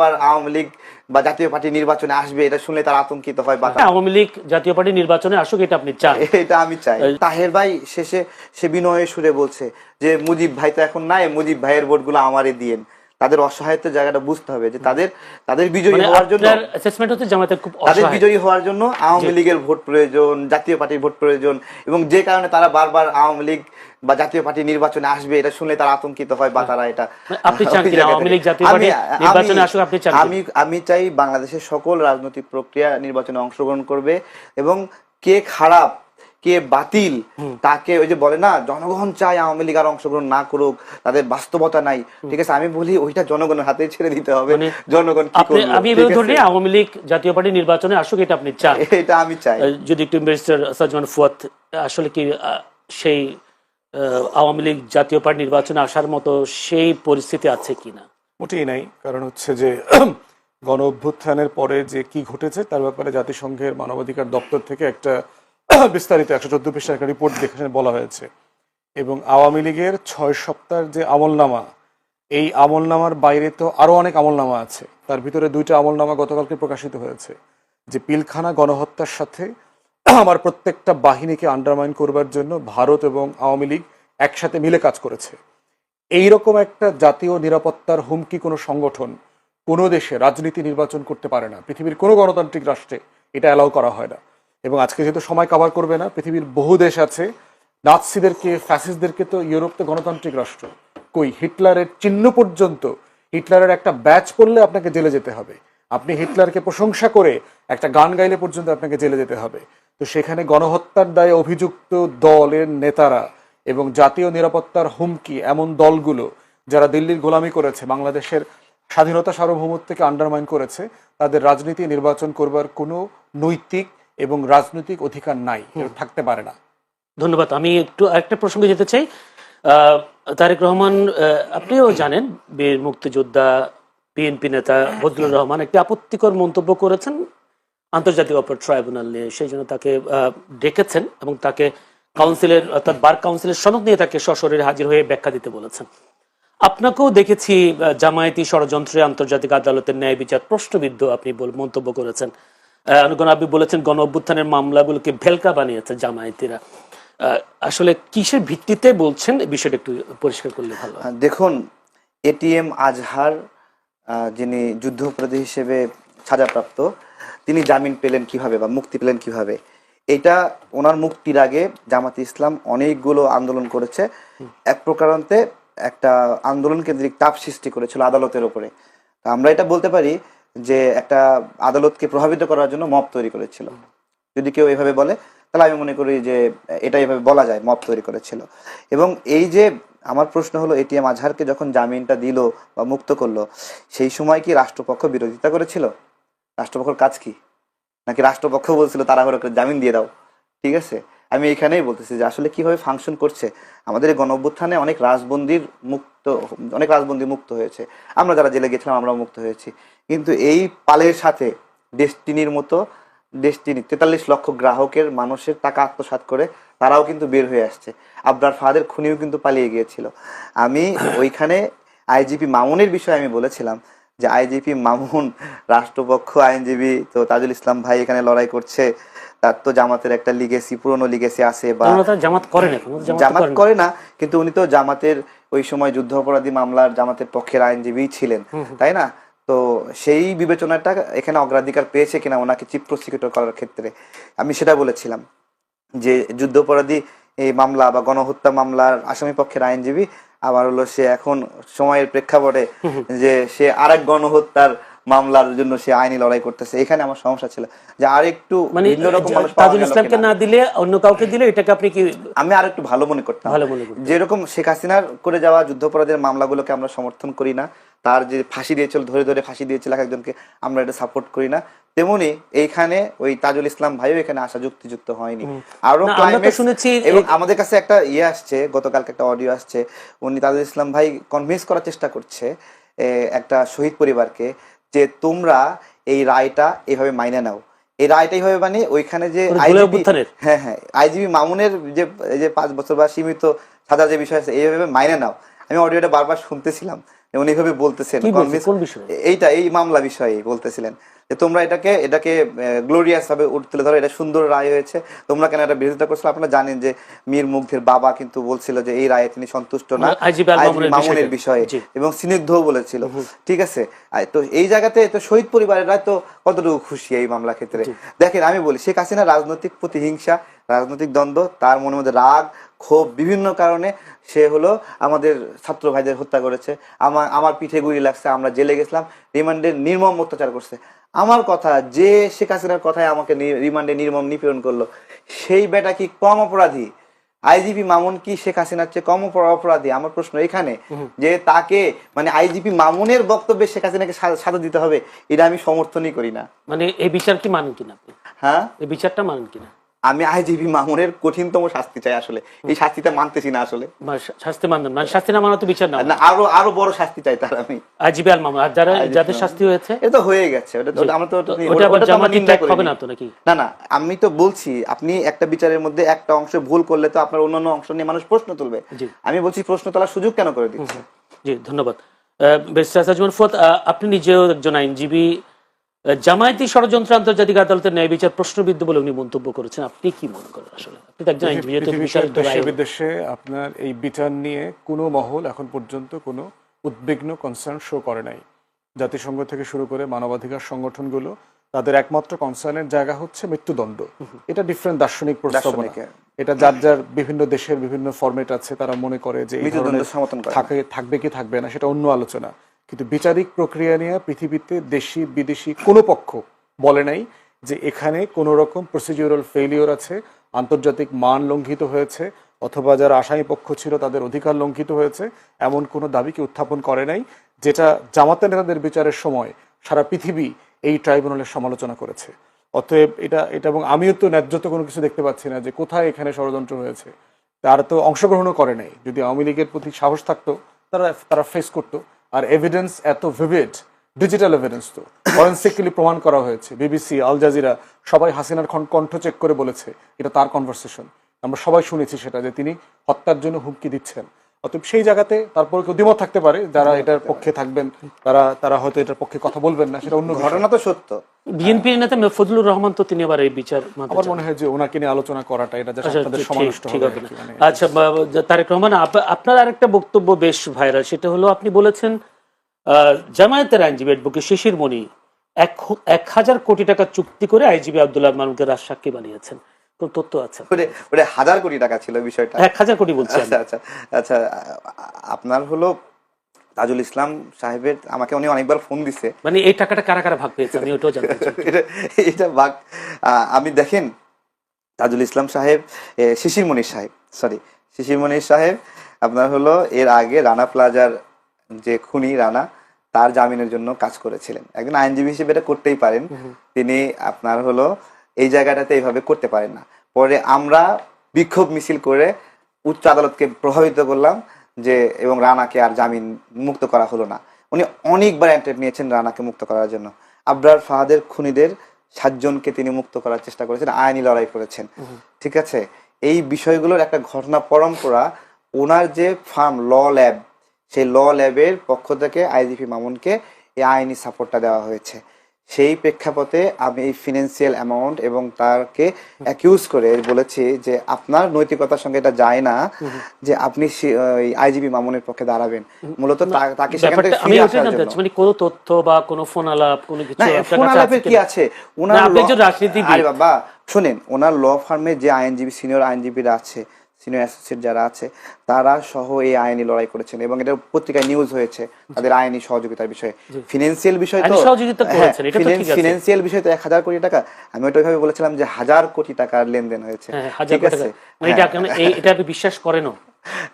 বারবার আওয়ামী লীগ বা জাতীয় পার্টি নির্বাচনে আসবে এটা শুনলে তারা আতঙ্কিত হয় বা আওয়ামী লীগ জাতীয় পার্টি নির্বাচনে আসুক এটা আপনি চান। এটা আমি চাই। তাহের ভাই শেষে সে বিনয়ের সুরে বলছে যে মুজিব ভাই তো এখন নাই মুজিব ভাইয়ের ভোটগুলো আমারে দিয়েন। তাদের অসহায়তার জায়গাটা বুঝতে হবে যে তাদের তাদের বিজয়ী মানে হওয়ার জন্য অ্যাসেসমেন্ট হচ্ছে জামাতের খুব তাদের বিজয়ী হওয়ার জন্য আওয়ামী লীগের ভোট প্রয়োজন জাতীয় পার্টির ভোট প্রয়োজন এবং যে কারণে তারা বারবার আওয়ামী লীগ বা জাতীয় পার্টি নির্বাচনে আসবে এটা শুনলে তারা আতঙ্কিত হয় বা তারা এটা মানে আপনি চান জায়গাটায়। আওয়ামী লীগ জাতীয় পার্টি নির্বাচনে আসুক আপনি চান আমি আমি চাই বাংলাদেশের সকল রাজনৈতিক প্রক্রিয়া নির্বাচনে অংশগ্রহণ করবে এবং কে খারাপ কে বাতিল তাকে ওই যে বলে না জনগণ চায় আওয়ামী লীগ আর অংশগ্রহণ না করুক তাদের বাস্তবতা নাই। ঠিক আছে আমি বলি ওইটা জনগণের হাতে ছেড়ে দিতে হবে। মানে জনগণ কি আপনি করবে আমি এভাবে ধরে আওয়ামী লীগ জাতীয় পার্টি নির্বাচনে আসুক এটা আপনি চান। এটা আমি চাই। যদি একটু ব্যারিস্টার সাজমান ফুয়াদ আসলে কি সেই আহ, আওয়ামী লীগ জাতীয় পার্টি নির্বাচনে আসার মতো সেই পরিস্থিতি আছে কিনা? মোটেই নাই। কারণ হচ্ছে যে গণ অভ্যুত্থানের পরে যে কি ঘটেছে তার ব্যাপারে জাতিসংঘের মানবাধিকার দপ্তর থেকে একটা বিস্তারিত একশো চোদ্দ পৃষ্ঠার একটা রিপোর্ট দেখে বলা হয়েছে। এবং আওয়ামী লীগের ছয় সপ্তাহের যে আমলনামা, এই আমলনামার বাইরে তো আরও অনেক আমলনামা আছে। তার ভিতরে দুইটা আমলনামা গতকালকে প্রকাশিত হয়েছে, যে পিলখানা গণহত্যার সাথে আমার প্রত্যেকটা বাহিনীকে আন্ডারমাইন করবার জন্য ভারত এবং আওয়ামী লীগ একসাথে মিলে কাজ করেছে। এইরকম একটা জাতীয় নিরাপত্তার হুমকি কোনো সংগঠন কোনো দেশে রাজনীতি নির্বাচন করতে পারে না। পৃথিবীর কোনো গণতান্ত্রিক রাষ্ট্রে এটা অ্যালাউ করা হয় না। এবং আজকে যেহেতু সময় কাভার করবে না, পৃথিবীর বহু দেশ আছে, নাৎসিদেরকে ফ্যাসিসদেরকে তো ইউরোপ তো গণতান্ত্রিক রাষ্ট্র। কই, হিটলারের চিহ্ন পর্যন্ত, হিটলারের একটা ব্যাচ পড়লে আপনাকে জেলে যেতে হবে। আপনি হিটলারকে প্রশংসা করে একটা গান গাইলে পর্যন্ত আপনাকে জেলে যেতে হবে। তো সেখানে গণহত্যার দায়ে অভিযুক্ত দলের নেতারা এবং জাতীয় নিরাপত্তার হুমকি এমন দলগুলো যারা দিল্লির গোলামি করেছে, বাংলাদেশের স্বাধীনতা সার্বভৌমত্বকে আন্ডারমাইন করেছে, তাদের রাজনীতি নির্বাচন করবার কোনো নৈতিক এবং রাজনৈতিক অধিকার নাই থাকতে পারে না। ধন্যবাদ। আমি একটু আরেকটা প্রসঙ্গে যেতে চাই। তারেক রহমান আপনিও জানেন বীর মুক্তিযোদ্ধা বিএনপি নেতা ফজলুর রহমান একটি আপত্তিকর মন্তব্য করেছেন আন্তর্জাতিক অপরাধ ট্রাইব্যুনাল নিয়ে। সেই জন্য তাকে ডেকেছেন এবং তাকে কাউন্সিলের অর্থাৎ বার কাউন্সিলের সনদ নিয়ে তাকে সশরীরে হাজির হয়ে ব্যাখ্যা দিতে বলেছেন। আপনাকেও দেখেছি জামায়াতি ষড়যন্ত্রে আন্তর্জাতিক আদালতের ন্যায় বিচার প্রশ্নবিদ্ধ আপনি মন্তব্য করেছেন। আপনি বলেছেন গণ অভ্যুত্থানের মামলাগুলোকে ভেলকা বানিয়েছে জামায়াতিরা। আসলে কিসের ভিত্তিতে বলছেন বিষয়টা একটু পরিষ্কার করলে ভালো দেখুন এটিএম আজহার যিনি যুদ্ধাপরাধী হিসেবে সাজাপ্রাপ্ত, তিনি জামিন পেলেন কীভাবে বা মুক্তি পেলেন কীভাবে? এটা ওনার মুক্তির আগে জামাত ইসলাম অনেকগুলো আন্দোলন করেছে। এক প্রকারান্তে একটা আন্দোলন কেন্দ্রিক চাপ সৃষ্টি করেছিল আদালতের ওপরে। আমরা এটা বলতে পারি যে একটা আদালতকে প্রভাবিত করার জন্য মপ তৈরি করেছিল। যদি কেউ এভাবে বলে, তাহলে আমি মনে করি যে এটা এভাবে বলা যায় মপ তৈরি করেছিল। এবং এই যে আমার প্রশ্ন হলো এটিএম আজহারকে যখন জামিনটা দিল বা মুক্ত করল, সেই সময় কি রাষ্ট্রপক্ষ বিরোধিতা করেছিল? রাষ্ট্রপক্ষের কাজ কি? নাকি রাষ্ট্রপক্ষ বলছিল, তাড়াহুড়ো করে জামিন দিয়ে দাও। ঠিক আছে? আমি এখানেই বলতেছি যে আসলে কীভাবে ফাংশন করছে? আমাদের এই গণ অনেক রাজবন্দির মুক্ত, অনেক রাজবন্দি মুক্ত হয়েছে। আমরা যারা জেলে গেছিলাম, আমরাও মুক্ত হয়েছি। কিন্তু এই পালের সাথে ডেস্টিনির মতো ডেস্টিনি তেতাল্লিশ লক্ষ গ্রাহকের মানুষের টাকা আত্মসাৎ করে তারাও কিন্তু বের হয়ে আসছে। আবরার ফাহাদের খুনিও কিন্তু পালিয়ে গিয়েছিল। আমি ওইখানে আইজিপি মামুনের বিষয়ে আমি বলেছিলাম যে আইজিপি মামুন রাষ্ট্রপক্ষ, আইনজীবী তো তাজুল ইসলাম ভাই এখানে লড়াই করছে। তার তো জামাতের একটা লিগেসি পুরনো লিগেসি আছে বা জামাত এখন ওনারা জামাত না। করে না কিন্তু উনি তো জামাতের ওই সময় যুদ্ধ অপরাধী মামলার জামাতের পক্ষের আইনজীবী ছিলেন তাই না? তো সেই বিবেচনাটা এখানে অগ্রাধিকার পেয়েছে কিনা ওনাকে চিফ প্রসিকিউটর করার ক্ষেত্রে। আমি সেটা বলেছিলাম যে যুদ্ধাপরাধী এই মামলা বা গণহত্যা মামলার আসামি পক্ষের আইনজীবী আবার হলো সে এখন সময়ের প্রেক্ষাপটে যে সে আরেক গণহত্যার মামলার জন্য সে আইনি লড়াই করতেছে। এখানে আমার সমস্যা ছিল যে আরেকটু মানে ভিন্ন রকম মানুষ তাজুল ইসলামকে না দিলে অন্য কাউকে দিলে এটাকে আপনি কি আমি আর একটু ভালো মনে করতাম। ভালো মনে করতেন। যেরকম শেখ হাসিনার করে যাওয়া যুদ্ধাপরাধের মামলাগুলোকে আমরা সমর্থন করি না তার যে ফাঁসি দিয়েছিল ধরে ধরে ফাঁসি দিয়েছিল এক একজনকে আমরা এটা সাপোর্ট করি না। তেমনি এইখানে ওই তাজুল ইসলাম ভাইও এখানে আসা যুক্তিযুক্ত হয়নি। আরও শুনেছি- এবং আমাদের কাছে একটা ইয়ে আসছে গতকালকে একটা অডিও আসছে উনি তাজুল ইসলাম ভাই কনভিন্স করার চেষ্টা করছে একটা শহীদ পরিবারকে যে তোমরা এই রায়টা এইভাবে মাইনে নাও। এই রায়টা এইভাবে মানে ওইখানে যে মানে? হ্যাঁ হ্যাঁ। আইজিবি মামুনের যে এই যে পাঁচ বছর বা সীমিত সাজা যে বিষয় আছে এইভাবে মাইনে নাও। আমি অডিওটা বারবার শুনতেছিলাম। এভাবে বলতেছেন? এইটা এই মামলা বিষয়ে বলতেছিলেন যে তোমরা এটাকে এটাকে গ্লোরিয়াস ভাবে তুলে ধরো এটা সুন্দর রায় হয়েছে। তোমরা কেন এটা বিরোধিতা করছ? আপনারা জানেন যে মীর মুগ্ধের বাবা কিন্তু বলছিল যে এই রায়ে তিনি সন্তুষ্ট না। মামুনের বিষয়ে। এবং স্নিগ্ধও বলেছিল। ঠিক আছে? তো এই জায়গাতে তো শহীদ পরিবারেরা তো কতটুকু খুশি এই মামলা ক্ষেত্রে? দেখেন আমি বলি শেখ হাসিনা রাজনৈতিক প্রতিহিংসা রাজনৈতিক দ্বন্দ্ব তার মনের মধ্যে রাগ ক্ষোভ বিভিন্ন কারণে সে হলো আমাদের ছাত্র ভাইদের হত্যা করেছে। আমার আমার পিঠে গুলি লাগছে আমরা জেলে গেছিলাম রিমান্ডে নির্মম অত্যাচার করছে। আমার কথা যে শেখ হাসিনার কথায় আমাকে রিমান্ডে নির্মম নিপীড়ন করল সেই বেটা কি কম অপরাধী? আইজিপি মামুন কি শেখ হাসিনার চেয়ে কম অপরাধী? আমার প্রশ্ন এখানে যে তাকে মানে আইজিপি মামুনের বক্তব্যে শেখ হাসিনাকে সা- সাথে দিতে হবে এটা আমি সমর্থনই করি না। মানে এই বিচার কি মানেন কিনা হ্যাঁ? এই বিচারটা মানেন কিনা? আমি আইজিপি মামুনের কঠিনতম শাস্তি চাই আসলে। এই শাস্তিটা মানতেছি না আসলে। শাস্তি মানবেন মানে শাস্তি না মানা তো বিচার না আরও আরও বড় শাস্তি চাই তার আমি। আইজিবি আল মামুন আর যারা যাদের শাস্তি হয়েছে? এটা তো হয়ে গেছে। ওটা তো- আমরা তো ওটা- আবার জামাতি ত্যাগ হবে না তো নাকি? না না আমি তো বলছি আপনি একটা বিচারের মধ্যে একটা অংশ ভুল করলে তো আপনার অন্যান্য অংশ নিয়ে মানুষ প্রশ্ন তুলবে। আমি বলছি প্রশ্ন তোলার সুযোগ কেন করে দিচ্ছে জি ধন্যবাদ। বেশ সাজমান ফুয়াদ আহ, আপনি নিজেও একজন আইনজীবী জামায়াতি ষড়যন্ত্র আন্তর্জাতিক আদালতের ন্যায় বিচার প্রশ্নবিদ্ধ বলে উনি মন্তব্য করেছেন। আপনি কি মনে করেন আসলে? দেশে বিদেশে আপনার এই বিচার নিয়ে কোনো মহল এখন পর্যন্ত কোনো উদ্বিগ্ন কনসার্ন শো করে নাই। জাতিসংঘ থেকে শুরু করে মানবাধিকার সংগঠনগুলো তাদের একমাত্র কনসার্নের জায়গা হচ্ছে মৃত্যুদণ্ড। এটা ডিফারেন্ট দার্শনিক প্রস্তাবনা। এটা যার যার বিভিন্ন দেশের বিভিন্ন ফরম্যাট আছে তারা মনে করে যে থাকবে কি থাকবে না সেটা অন্য আলোচনা। কিন্তু বিচারিক প্রক্রিয়া নিয়ে পৃথিবীতে দেশি, বিদেশি কোনো পক্ষ বলে নাই যে এখানে কোনো রকম প্রসিডিউরাল ফেলিওর আছে, আন্তর্জাতিক মান লঙ্ঘিত হয়েছে, অথবা যারা আসামি পক্ষ ছিল তাদের অধিকার লঙ্ঘিত হয়েছে, এমন কোনো দাবিকে উত্থাপন করে নাই, যেটা জামাতে নেতাদের বিচারের সময় সারা পৃথিবী এই ট্রাইব্যুনালের সমালোচনা করেছে। অতএব এটা এটা এবং আমিও তো ন্যায্য তো কোনো কিছু দেখতে পাচ্ছি না যে কোথায় এখানে ষড়যন্ত্র হয়েছে। তারা তো অংশগ্রহণও করে নাই। যদি আওয়ামী লীগের প্রতি সাহস থাকতো, তারা তারা ফেস করতো। আর এভিডেন্স এত ভিভিড ডিজিটাল এভিডেন্স তো। ফরেন্সিক্যালি প্রমাণ করা হয়েছে। বিবিসি আল জাজিরা সবাই হাসিনার কণ্ঠ চেক করে বলেছে। এটা তার কনভারসেশন আমরা সবাই শুনেছি সেটা যে তিনি হত্যার জন্য হুমকি দিচ্ছেন। অতএব সেই জায়গাতে তারপর কেউ দ্বিমত থাকতে পারে যারা এটার পক্ষে থাকবেন তারা তারা হয়তো এটার পক্ষে কথা বলবেন না সেটা অন্য ঘটনা তো সত্য। বিএনপি নেতা ফজলুর রহমান তো তিনি আবার এই বিচার আমার মনে হয় যে ওনাকে নিয়ে আলোচনা করাটা এটা আচ্ছা, আপনাদের ঠিক- সমানুষ্ট হবে মানে আচ্ছা তারেক রহমান আপ- আপনার আরেকটা বক্তব্য বেশ ভাইরাল সেটা হলো আপনি বলেছেন আহ, জামায়াতের আইনজীবী অ্যাডভোকেট শিশির মণি এক এক হাজার কোটি টাকা চুক্তি করে আইনজীবী আব্দুল্লাহ মামুনকে রাজসাক্ষী বানিয়েছেন। কোন তথ্য আছে? ওটা হাজার কোটি টাকা ছিল বিষয়টা। এক হাজার কোটি বলছি। আচ্ছা আচ্ছা আচ্ছা আপনার হলো তাজুল ইসলাম সাহেবের আমাকে উনি অনেকবার ফোন দিছে। মানে এই টাকাটা কারা কারা ভাগ পেয়েছে? আমি ওটাও জানতে এটা আহ, আমি দেখেন তাজুল ইসলাম সাহেব শিশির মনির সাহেব সরি শিশির মনির সাহেব আপনার হলো এর আগে রানা প্লাজার যে খুনি রানা তার জামিনের জন্য কাজ করেছিলেন। একজন আইনজীবী হিসেবে এটা করতেই পারেন। তিনি আপনার হলো এই জায়গাটাতে এইভাবে করতে পারেন না। পরে আমরা বিক্ষোভ মিছিল করে উচ্চ আদালতকে প্রভাবিত করলাম যে এবং রানাকে আর জামিন মুক্ত করা হলো না। উনি অনেকবার অ্যাটেম্প নিয়েছেন রানাকে মুক্ত করার জন্য। আবরার ফাহাদের খুনিদের সাতজনকে তিনি মুক্ত করার চেষ্টা করেছেন আইনি লড়াই করেছেন। ঠিক আছে? এই বিষয়গুলোর একটা ঘটনা পরম্পরা ওনার যে ফার্ম ল ল্যাব সেই ল ল্যাবের পক্ষ থেকে আইজিপি মামুনকে এই আইনি সাপোর্টটা দেওয়া হয়েছে। সেই প্রেক্ষাপটে আমি এই ফিনান্সিয়াল অ্যামাউন্ট এবং তাকে অ্যাকিউজ করে বলেছি যে আপনার নৈতিকতার সঙ্গে এটা যায় না যে আপনি আইজিপি মামুনের পক্ষে দাঁড়াবেন। মূলত তাকে সেখান থেকে ফিরে আসার জন্য। মানে কোনো তথ্য বা কোনো ফোন আলাপ কোনো কিছু না ফোন আছে কি আছে? law- রাজনীতিবিদ। আরে বাবা শুনেন ওনার ল ফার্মে যে আইনজীবী সিনিয়র আইনজীবীরা আছে সিনিয়র অ্যাসোসিয়েট যারা আছে তারা সহ এই আইনি লড়াই করেছেন এবং এটা পত্রিকায় নিউজ হয়েছে তাদের আইনি সহযোগিতার বিষয়ে। ফিনান্সিয়াল বিষয় তো। ফিনান্সিয়াল বিষয় তো এক হাজার কোটি টাকা। আমি ওটা ওইভাবে বলেছিলাম যে হাজার কোটি টাকার লেনদেন হয়েছে। হ্যাঁ, ঠিক আছে? মানে এটা আপনি বিশ্বাস করেনও?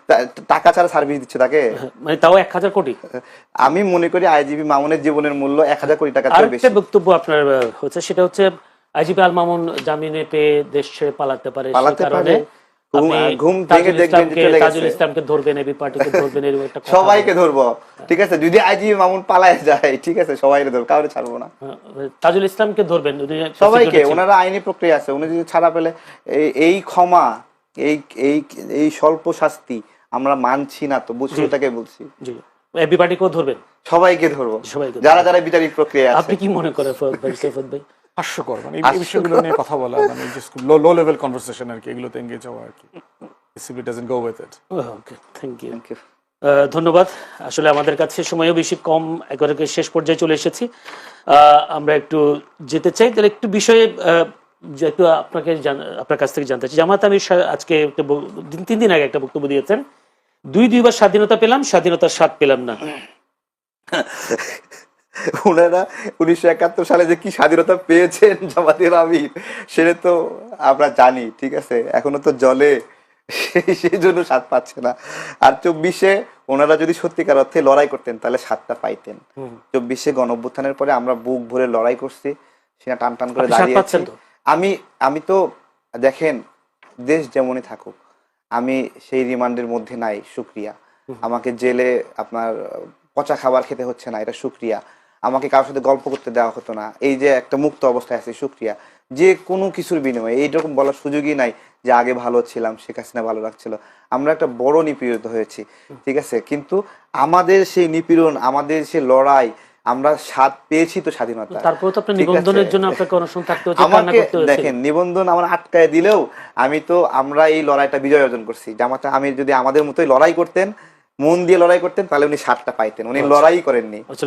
তা- টাকা ছাড়া সার্ভিস দিচ্ছে তাকে? মানে তাও এক হাজার কোটি? আমি মনে করি আইজিবি মামুনের জীবনের মূল্য এক হাজার কোটি টাকা বেশি। বক্তব্য আপনার হচ্ছে সেটা হচ্ছে আইজিপি আল মামুন জামিনে পেয়ে দেশ ছেড়ে পালাতে পারে পালাতে পারে। ঘুম- তাজুল দেখবেন চলে গেছে। ইসলামকে ধরবেন এবি পার্টিকে ধরবেন এরকম একটা সবাইকে ধরবো ঠিক আছে? যদি আইজিবি মামুন পালায় যায় ঠিক আছে? সবাইকে ধরবো কাউকে ছাড়বো না। হ্যাঁ, তাজুল ইসলামকে ধরবেন সবাইকে ওনারা আইনি প্রক্রিয়া আছে উনি যদি ছাড়া পেলে এই- ক্ষমা এই এই এই স্বল্প শাস্তি আমরা মানছি না তো বুঝছি এটাকে বলছি। জি। এবি পার্টিকেও ধরবেন? সবাইকে ধরবো। যারা যারা বিচারিক প্রক্রিয়া আছে। আপনি কি মনে করেন ভাই সৈফত ভাই? হাস্যকর মানে এই- বিষয়গুলো নিয়ে কথা বলা মানে just low low level conversation আর কি এগুলোতে এঙ্গেজ হওয়া আর কি। Simply doesn't go with it okay thank you you. Ah, ধন্যবাদ। আসলে আমাদের কাছে সময়ও বেশি কম একেবারে শেষ পর্যায়ে চলে এসেছি। আহ, আমরা একটু যেতে চাই তাহলে একটু বিষয়ে আহ, যে একটু আপনাকে জান- আপনার কাছ থেকে জানতে চাই। জামাত আমি আজকে একটা দিন- তিন দিন আগে একটা বক্তব্য দিয়েছেন। দুই দুইবার স্বাধীনতা পেলাম স্বাধীনতার স্বাদ পেলাম না। ওনারা উনিশশো একাত্তর সালে যে কি স্বাধীনতা পেয়েছেন জামাতের আমির সেটা তো আমরা জানি ঠিক আছে? এখনও তো জলে সেই জন্য স্বাদ পাচ্ছে না। আর চব্বিশে ওনারা যদি সত্যিকার অর্থে লড়াই করতেন তাহলে স্বাদটা পাইতেন। চব্বিশে গণ পরে আমরা বুক ভরে লড়াই করছি সেটা টান টান করে দাঁড়িয়ে আমি আমি তো দেখেন দেশ যেমনই থাকুক আমি সেই রিমান্ডের মধ্যে নাই সুক্রিয়া আমাকে জেলে আপনার পচা খাবার খেতে হচ্ছে না এটা সুক্রিয়া আমাকে কারোর সাথে গল্প করতে দেওয়া হতো না। এই যে একটা মুক্ত অবস্থায় আছে সুক্রিয়া যে কোনো কিছুর বিনিময়ে এইরকম বলার সুযোগই নাই যে আগে ভালো ছিলাম শেখ হাসিনা ভালো লাগছিল। আমরা একটা বড় নিপীড়িত হয়েছি ঠিক আছে? কিন্তু আমাদের সেই নিপীড়ন আমাদের সেই লড়াই আমরা স্বাদ পেয়েছি তো স্বাধীনতা। তারপরে তো আপনার নিবন্ধনের জন্য আপনাকে অনশন থাকতে হচ্ছে আমাকে দেখেন নিবন্ধন আমার আটকায় দিলেও আমি তো আমরা এই লড়াইটা বিজয় অর্জন করছি। জামাতা আমি যদি আমাদের মতোই লড়াই করতেন মন দিয়ে লড়াই করতেন তাহলে উনি সাতটা পাইতেন। উনি লড়াই করেননি। আসলে